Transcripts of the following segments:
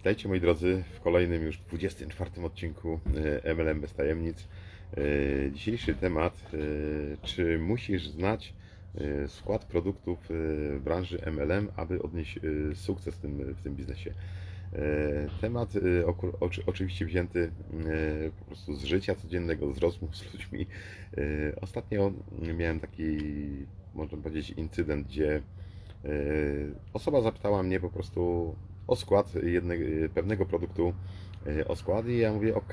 Witajcie moi drodzy w kolejnym już 24 odcinku e, MLM bez tajemnic. E, Dzisiejszy temat, e, czy musisz znać e, skład produktów e, branży MLM, aby odnieść e, sukces w tym, w tym biznesie. E, Temat e, oczywiście wzięty e, po prostu z życia codziennego, z rozmów z ludźmi. E, Ostatnio miałem taki, można powiedzieć, incydent, gdzie e, osoba zapytała mnie po prostu o skład pewnego produktu, e, o skład i ja mówię, ok,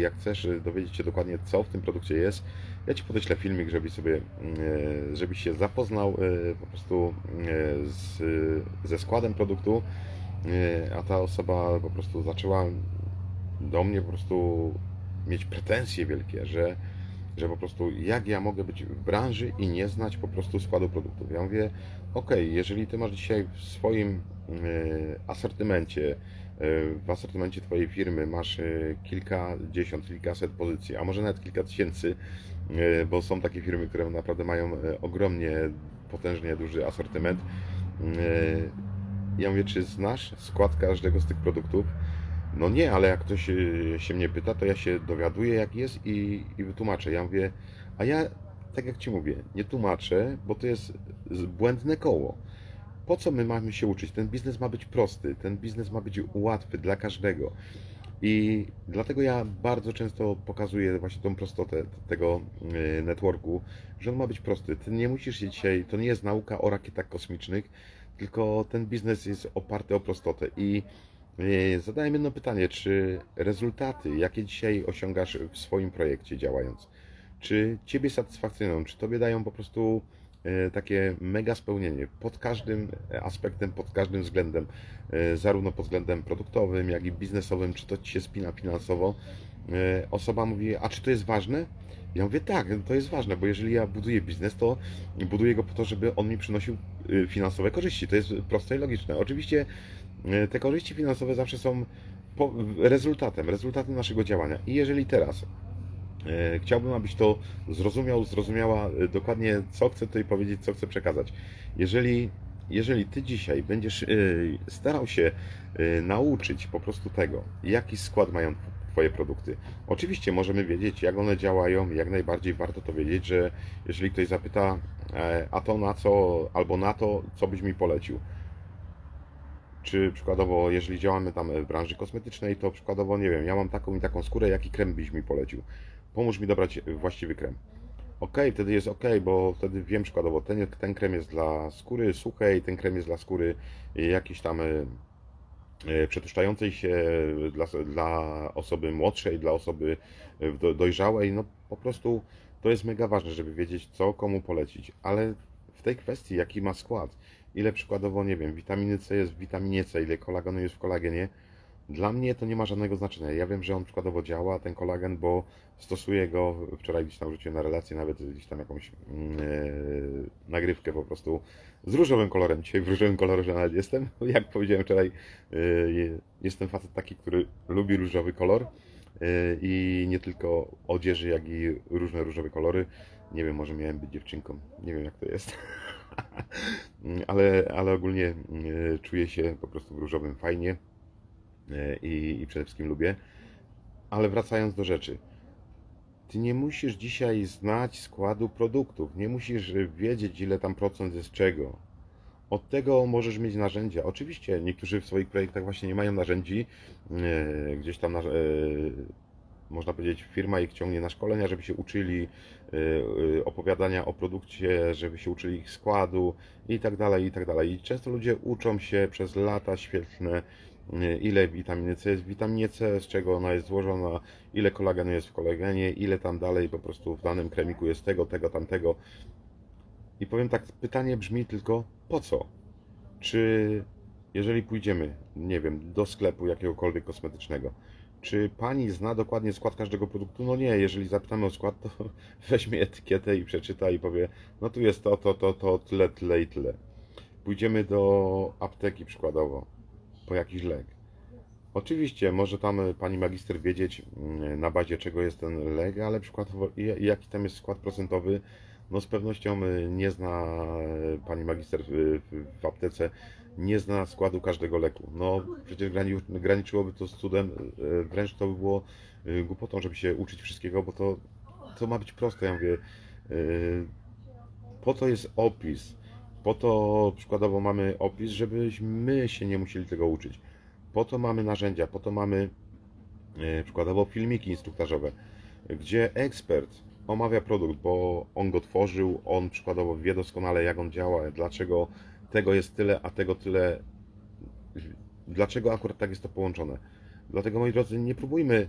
jak chcesz dowiedzieć się dokładnie co w tym produkcie jest, ja Ci podeślę filmik, żebyś sobie, e, żebyś się zapoznał e, po prostu e, z, ze składem produktu, e, a ta osoba po prostu zaczęła do mnie po prostu mieć pretensje wielkie, że, że po prostu jak ja mogę być w branży i nie znać po prostu składu produktów. Ja mówię, ok, jeżeli Ty masz dzisiaj w swoim e, asortymencie, e, w asortymencie Twojej firmy masz e, kilkadziesiąt, kilkaset pozycji, a może nawet kilka tysięcy, bo są takie firmy, które naprawdę mają ogromnie potężnie duży asortyment. Ja mówię, czy znasz skład każdego z tych produktów? No nie, ale jak ktoś y, się mnie pyta, to ja się dowiaduję jak jest i, i wytłumaczę. Ja mówię, a ja, tak jak Ci mówię, nie tłumaczę, bo to jest błędne koło. Po co my mamy się uczyć? Ten biznes ma być prosty, ten biznes ma być łatwy dla każdego. I dlatego ja bardzo często pokazuję właśnie tą prostotę tego y, networku, że on ma być prosty. Ty nie musisz się dzisiaj, to nie jest nauka o rakietach kosmicznych, tylko ten biznes jest oparty o prostotę. I zadałem jedno pytanie, czy rezultaty, jakie dzisiaj osiągasz w swoim projekcie działając, czy Ciebie satysfakcjonują, czy Tobie dają po prostu e, takie mega spełnienie pod każdym aspektem, pod każdym względem, e, zarówno pod względem produktowym, jak i biznesowym, czy to Ci się spina finansowo. E, Osoba mówi, a czy to jest ważne? Ja mówię, tak, to jest ważne, bo jeżeli ja buduję biznes, to buduję go po to, żeby on mi przynosił e, finansowe korzyści. To jest proste i logiczne. Oczywiście e, te korzyści finansowe zawsze są rezultatem, rezultatem naszego działania. I jeżeli teraz E, Chciałbym, abyś to zrozumiał, zrozumiała e, dokładnie, co chcę tutaj powiedzieć, co chcę przekazać. Jeżeli, jeżeli ty dzisiaj będziesz e, starał się e, nauczyć po prostu tego, jaki skład mają Twoje produkty. Oczywiście możemy wiedzieć, jak one działają, jak najbardziej warto to wiedzieć, że jeżeli ktoś zapyta, e, a to na co, albo na to, co byś mi polecił. Czy przykładowo, jeżeli działamy tam w branży kosmetycznej, to przykładowo, nie wiem, ja mam taką i taką skórę, jaki krem byś mi polecił? Pomóż mi dobrać właściwy krem. Ok, wtedy jest ok, bo wtedy wiem przykładowo, ten, ten krem jest dla skóry suchej, ten krem jest dla skóry jakiejś tam y, y, przetłuszczającej się, dla, dla osoby młodszej, dla osoby do- dojrzałej. No po prostu to jest mega ważne, żeby wiedzieć, co komu polecić. Ale w tej kwestii, jaki ma skład, ile przykładowo, nie wiem, witaminy C jest w witaminie C, ile kolagenu jest w kolagenie, dla mnie to nie ma żadnego znaczenia. Ja wiem, że on przykładowo działa, ten kolagen, bo stosuję go, wczoraj gdzieś tam wrzuciłem na relację, nawet gdzieś tam jakąś e, nagrywkę po prostu z różowym kolorem. Dzisiaj w różowym kolorze nawet jestem. Jak powiedziałem wczoraj, e, jestem facet taki, który lubi różowy kolor e, i nie tylko odzieży, jak i różne różowe kolory. Nie wiem, może miałem być dziewczynką, nie wiem jak to jest. ale, ale ogólnie e, czuję się po prostu w różowym fajnie e, i, i przede wszystkim lubię. Ale wracając do rzeczy. Ty nie musisz dzisiaj znać składu produktów, nie musisz wiedzieć, ile tam procent jest czego. Od tego możesz mieć narzędzia. Oczywiście niektórzy w swoich projektach właśnie nie mają narzędzi. e, Gdzieś tam, e, można powiedzieć, firma ich ciągnie na szkolenia, żeby się uczyli e, e, opowiadania o produkcie, żeby się uczyli ich składu i tak dalej, i tak dalej. I często ludzie uczą się przez lata świetne, e, ile witaminy C jest w witaminie C, z czego ona jest złożona, ile kolagenu jest w kolagenie, ile tam dalej po prostu w danym kremiku jest tego, tego, tamtego. I powiem tak, pytanie brzmi tylko po co? Czy jeżeli pójdziemy, nie wiem, do sklepu jakiegokolwiek kosmetycznego, czy pani zna dokładnie skład każdego produktu? No nie, jeżeli zapytamy o skład, to weźmie etykietę i przeczyta i powie, no tu jest to, to, to, to, tyle, tyle i tyle. Pójdziemy do apteki przykładowo, po jakiś lek. Oczywiście, może tam pani magister wiedzieć mm, na bazie czego jest ten lek, ale przykładowo jaki tam jest skład procentowy, no z pewnością e, nie zna e, pani magister w aptece nie zna składu każdego leku. No przecież grani, graniczyłoby to z cudem, e, wręcz to by było e, głupotą, żeby się uczyć wszystkiego, bo to, to ma być proste. Ja mówię, e, po to jest opis, po to przykładowo mamy opis, żebyśmy się nie musieli tego uczyć. Po to mamy narzędzia, po to mamy przykładowo filmiki instruktażowe, gdzie ekspert omawia produkt, bo on go tworzył, on przykładowo wie doskonale jak on działa, dlaczego tego jest tyle, a tego tyle, dlaczego akurat tak jest to połączone. Dlatego moi drodzy, nie próbujmy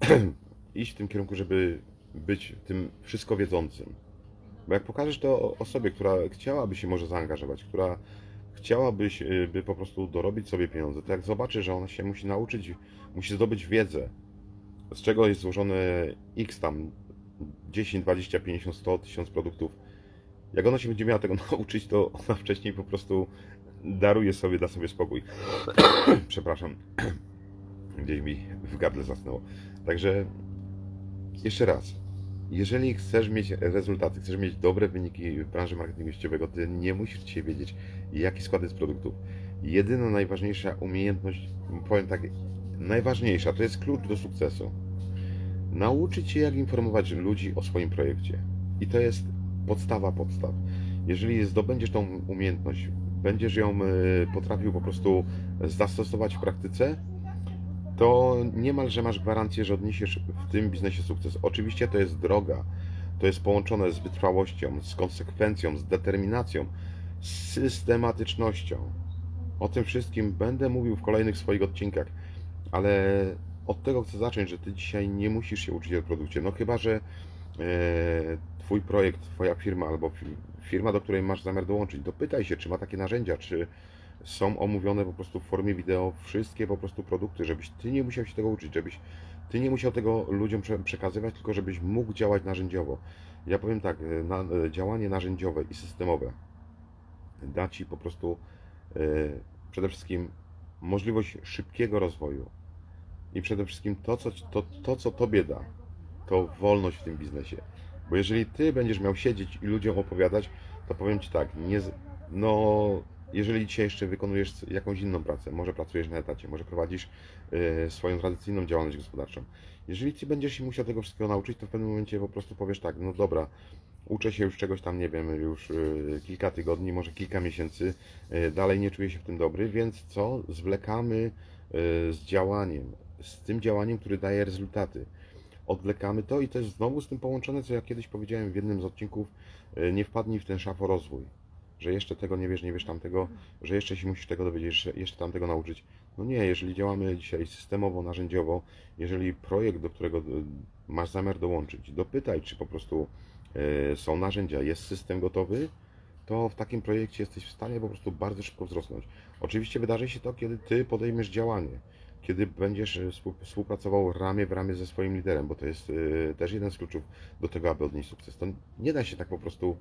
iść w tym kierunku, żeby być tym wszystko wiedzącym. Bo jak pokażesz to osobie, która chciałaby się może zaangażować, która chciałaby się- by po prostu dorobić sobie pieniądze, to jak zobaczy, że ona się musi nauczyć, musi zdobyć wiedzę, z czego jest złożone x tam 10, 20, 50, 100 tysiąc produktów. Jak ona się będzie miała tego nauczyć, to ona wcześniej po prostu daruje sobie, da sobie spokój. Przepraszam. Gdzieś mi w gardle zasnęło. Także jeszcze raz. Jeżeli chcesz mieć rezultaty, chcesz mieć dobre wyniki w branży marketingu sieciowego, ty nie musisz dzisiaj wiedzieć, jaki skład jest produktów. Jedyna najważniejsza umiejętność, powiem tak, najważniejsza, to jest klucz do sukcesu. Nauczyć się, jak informować ludzi o swoim projekcie. I to jest podstawa podstaw. Jeżeli zdobędziesz tą umiejętność, będziesz ją e, potrafił po prostu zastosować w praktyce, to niemalże masz gwarancję, że odniesiesz w tym biznesie sukces. Oczywiście to jest droga, to jest połączone z wytrwałością, z konsekwencją, z determinacją, z systematycznością. O tym wszystkim będę mówił w kolejnych swoich odcinkach, ale od tego chcę zacząć, że Ty dzisiaj nie musisz się uczyć o produkcie. No chyba, że Twój projekt, Twoja firma albo fi- firma, do której masz zamiar dołączyć, dopytaj się, czy ma takie narzędzia, czy są omówione po prostu w formie wideo wszystkie po prostu produkty, żebyś Ty nie musiał się tego uczyć, żebyś Ty nie musiał tego ludziom prze- przekazywać, tylko żebyś mógł działać narzędziowo. Ja powiem tak, e, na, e, działanie narzędziowe i systemowe da Ci po prostu e, przede wszystkim możliwość szybkiego rozwoju i przede wszystkim to, co, to, to, co Tobie da, to wolność w tym biznesie. Bo jeżeli Ty będziesz miał siedzieć i ludziom opowiadać, to powiem Ci tak, nie, no, jeżeli dzisiaj jeszcze wykonujesz jakąś inną pracę, może pracujesz na etacie, może prowadzisz e, swoją tradycyjną działalność gospodarczą, jeżeli Ty będziesz się musiał tego wszystkiego nauczyć, to w pewnym momencie po prostu powiesz tak, no dobra, uczę się już czegoś tam, nie wiem, już e, kilka tygodni, może kilka miesięcy, e, dalej nie czuję się w tym dobry, więc co? Zwlekamy e, z działaniem, z tym działaniem, które daje rezultaty. Odwlekamy to i to jest znowu z tym połączone, co ja kiedyś powiedziałem w jednym z odcinków, e, nie wpadnij w ten szaforozwój, że jeszcze tego nie wiesz, nie wiesz tamtego, że jeszcze się musisz tego dowiedzieć, jeszcze, jeszcze tamtego nauczyć. No nie, jeżeli działamy dzisiaj systemowo, narzędziowo, jeżeli projekt, do którego e, masz zamiar dołączyć, dopytaj, czy po prostu e, są narzędzia, jest system gotowy, to w takim projekcie jesteś w stanie po prostu bardzo szybko wzrosnąć. Oczywiście wydarzy się to, kiedy Ty podejmiesz działanie, kiedy będziesz e, współ- współpracował ramię w ramię ze swoim liderem, bo to jest e, też jeden z kluczów do tego, aby odnieść sukces. To nie da się tak po prostu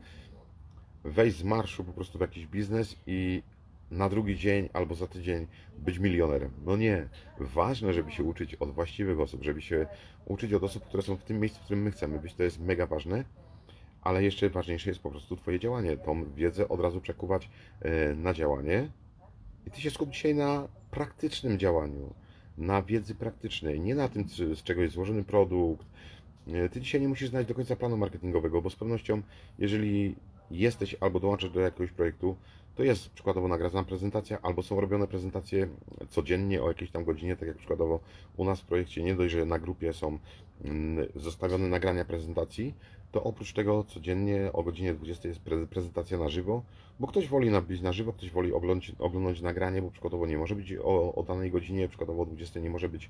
wejść z marszu po prostu w jakiś biznes i na drugi dzień albo za tydzień być milionerem. No nie. Ważne, żeby się uczyć od właściwych osób, żeby się uczyć od osób, które są w tym miejscu, w którym my chcemy być. To jest mega ważne ale jeszcze ważniejsze jest po prostu Twoje działanie. Tą wiedzę od razu przekuwać e, na działanie i Ty się skup dzisiaj na praktycznym działaniu, na wiedzy praktycznej, nie na tym, z czego jest złożony produkt. E, Ty dzisiaj nie musisz znać do końca planu marketingowego, bo z pewnością, jeżeli jesteś albo dołączasz do jakiegoś projektu, to jest przykładowo nagrana prezentacja, albo są robione prezentacje codziennie o jakiejś tam godzinie, tak jak przykładowo u nas w projekcie, nie dość, że na grupie są mm, zostawione nagrania prezentacji, to oprócz tego codziennie o godzinie 20 jest pre- prezentacja na żywo, bo ktoś woli nabyć na żywo, ktoś woli oglądać, oglądać nagranie, bo przykładowo nie może być o, o danej godzinie, przykładowo o 20 nie może być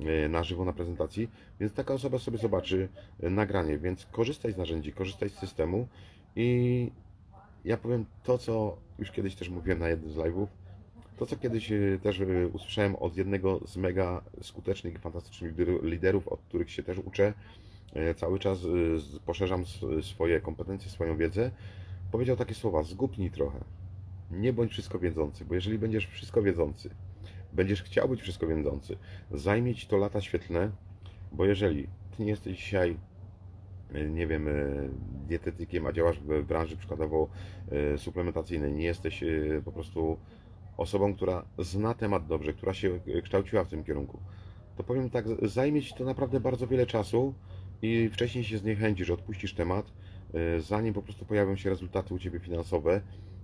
e, na żywo na prezentacji, więc taka osoba sobie zobaczy e, nagranie, więc korzystaj z narzędzi, korzystaj z systemu i ja powiem to, co już kiedyś też mówiłem na jednym z live'ów, to, co kiedyś e, też usłyszałem od jednego z mega skutecznych i fantastycznych lider- liderów, od których się też uczę, cały czas e, z- poszerzam swoje kompetencje, swoją wiedzę, powiedział takie słowa: zgubnij trochę. Nie bądź wszystko wiedzący, bo jeżeli będziesz wszystko wiedzący, będziesz chciał być wszystko wiedzący, zajmie ci to lata świetlne, bo jeżeli ty nie jesteś dzisiaj, e, nie wiem, e, dietetykiem, a działasz w branży przykładowo e, suplementacyjnej, nie jesteś e, po prostu osobą, która zna temat dobrze, która się e, kształciła w tym kierunku, to powiem tak, zajmie Ci to naprawdę bardzo wiele czasu i wcześniej się zniechęcisz, odpuścisz temat, e, zanim po prostu pojawią się rezultaty u Ciebie finansowe.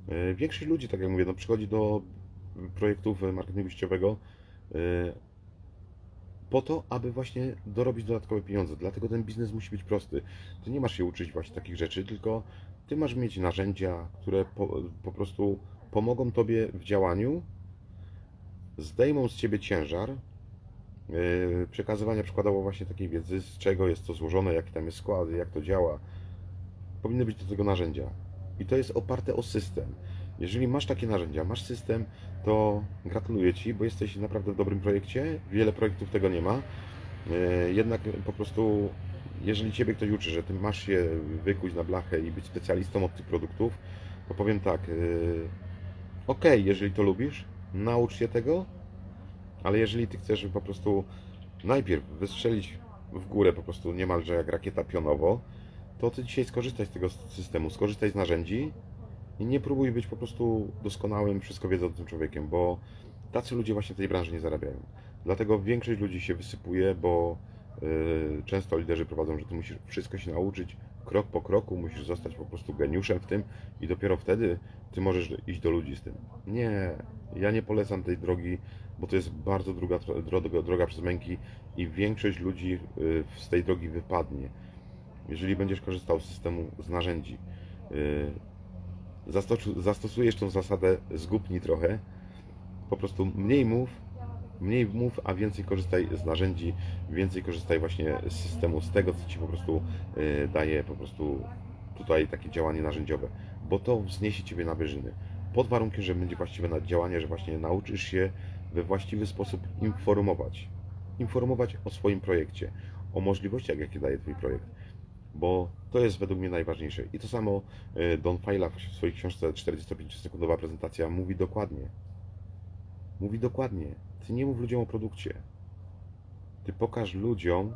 E, Większość ludzi, tak jak mówię, no, przychodzi do projektów e, marketingu sieciowego po to, aby właśnie dorobić dodatkowe pieniądze. Dlatego ten biznes musi być prosty. Ty nie masz się uczyć właśnie takich rzeczy, tylko ty masz mieć narzędzia, które po, po prostu pomogą tobie w działaniu, zdejmą z ciebie ciężar przekazywania przykładowo właśnie takiej wiedzy, z czego jest to złożone, jaki tam jest skład, jak to działa. Powinny być do tego narzędzia. I to jest oparte o system. Jeżeli masz takie narzędzia, masz system, to gratuluję Ci, bo jesteś naprawdę w dobrym projekcie. Wiele projektów tego nie ma. E, Jednak po prostu, jeżeli Ciebie ktoś uczy, że Ty masz się wykuć na blachę i być specjalistą od tych produktów, to powiem tak, ok, jeżeli to lubisz, naucz się tego, ale jeżeli Ty chcesz po prostu najpierw wystrzelić w górę po prostu niemalże jak rakieta pionowo, to Ty dzisiaj skorzystaj z tego systemu, skorzystaj z narzędzi, i nie próbuj być po prostu doskonałym, wszystko wiedzącym człowiekiem, bo tacy ludzie właśnie w tej branży nie zarabiają. Dlatego większość ludzi się wysypuje, bo yy, często liderzy prowadzą, że ty musisz wszystko się nauczyć krok po kroku, musisz zostać po prostu geniuszem w tym i dopiero wtedy ty możesz iść do ludzi z tym. Nie, ja nie polecam tej drogi, bo to jest bardzo druga, droga, droga przez męki i większość ludzi yy, z tej drogi wypadnie. Jeżeli będziesz korzystał z systemu, z narzędzi, zastosu- zastosujesz tą zasadę zgubnij trochę, po prostu mniej mów, mniej mów, a więcej korzystaj z narzędzi, więcej korzystaj właśnie z systemu, z tego, co Ci po prostu y, daje po prostu tutaj takie działanie narzędziowe, bo to wzniesie Ciebie na wyżyny. Pod warunkiem, że będzie właściwe działanie, że właśnie nauczysz się we właściwy sposób informować. Informować o swoim projekcie, o możliwościach, jakie daje Twój projekt bo to jest według mnie najważniejsze. I to samo e, Don Fajla w swojej książce 45-sekundowa prezentacja mówi dokładnie. Mówi dokładnie. Ty nie mów ludziom o produkcie. Ty pokaż ludziom,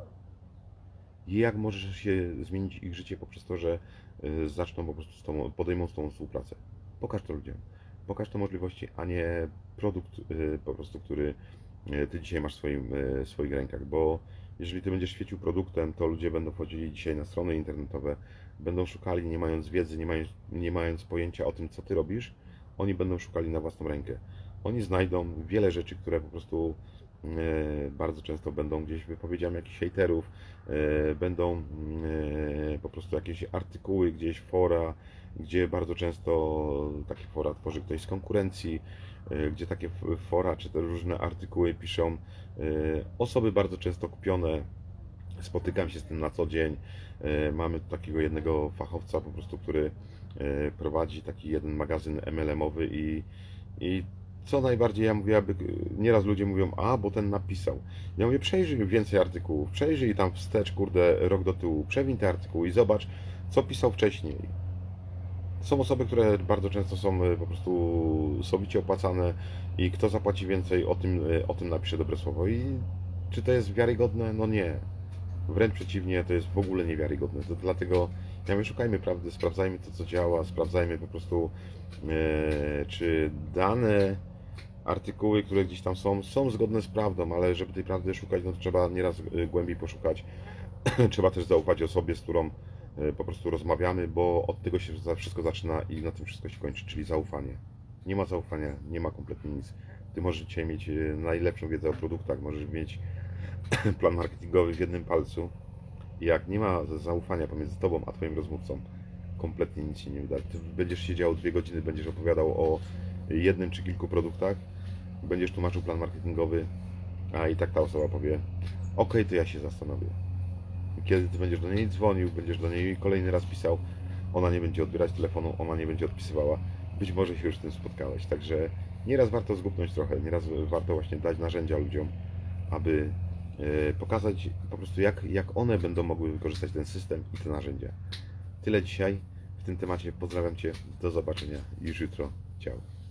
jak możesz się zmienić ich życie poprzez to, że e, zaczną po prostu z tą, podejmą z tą współpracę. Pokaż to ludziom. Pokaż te możliwości, a nie produkt e, po prostu, który e, ty dzisiaj masz w swoim, w swoich rękach, bo jeżeli ty będziesz świecił produktem, to ludzie będą wchodzili dzisiaj na strony internetowe, będą szukali, nie mając wiedzy, nie mając, nie mając pojęcia o tym, co ty robisz, oni będą szukali na własną rękę. Oni znajdą wiele rzeczy, które po prostu e, bardzo często będą gdzieś wypowiedziami jakichś hejterów, e, będą e, po prostu jakieś artykuły, gdzieś fora, gdzie bardzo często takie fora tworzy ktoś z konkurencji, gdzie takie fora czy te różne artykuły piszą osoby bardzo często kupione. Spotykam się z tym na co dzień. Mamy takiego jednego fachowca po prostu, który prowadzi taki jeden magazyn MLM-owy i, i co najbardziej ja mówię, aby nieraz ludzie mówią, a bo ten napisał. Ja mówię, przejrzyj więcej artykułów, przejrzyj tam wstecz, kurde, rok do tyłu, przewiń te artykuły i zobacz, co pisał wcześniej. Są osoby, które bardzo często są e, po prostu sowicie opłacane i kto zapłaci więcej, o tym, e, o tym napisze dobre słowo. I czy to jest wiarygodne? No nie. Wręcz przeciwnie, to jest w ogóle niewiarygodne. To dlatego ja mówię, szukajmy prawdy, sprawdzajmy to, co działa, sprawdzajmy po prostu, e, czy dane artykuły, które gdzieś tam są, są zgodne z prawdą, ale żeby tej prawdy szukać, no to trzeba nieraz e, głębiej poszukać. trzeba też zaufać osobie, z którą e, po prostu rozmawiamy, bo od tego się wszystko zaczyna i na tym wszystko się kończy, czyli zaufanie. Nie ma zaufania, nie ma kompletnie nic. Ty możesz dzisiaj mieć e, najlepszą wiedzę o produktach, możesz mieć plan marketingowy w jednym palcu. I jak nie ma zaufania pomiędzy tobą a twoim rozmówcą, kompletnie nic się nie wyda. Ty będziesz siedział dwie godziny, będziesz opowiadał o jednym czy kilku produktach, będziesz tłumaczył plan marketingowy, a i tak ta osoba powie: OK, to ja się zastanowię. Kiedy ty będziesz do niej dzwonił, będziesz do niej kolejny raz pisał, ona nie będzie odbierać telefonu, ona nie będzie odpisywała. Być może się już z tym spotkałeś. Także nieraz warto zgubnąć trochę, nieraz warto właśnie dać narzędzia ludziom, aby e, pokazać po prostu jak, jak one będą mogły wykorzystać ten system i te narzędzia. Tyle dzisiaj w tym temacie. Pozdrawiam Cię. Do zobaczenia już jutro. Ciao.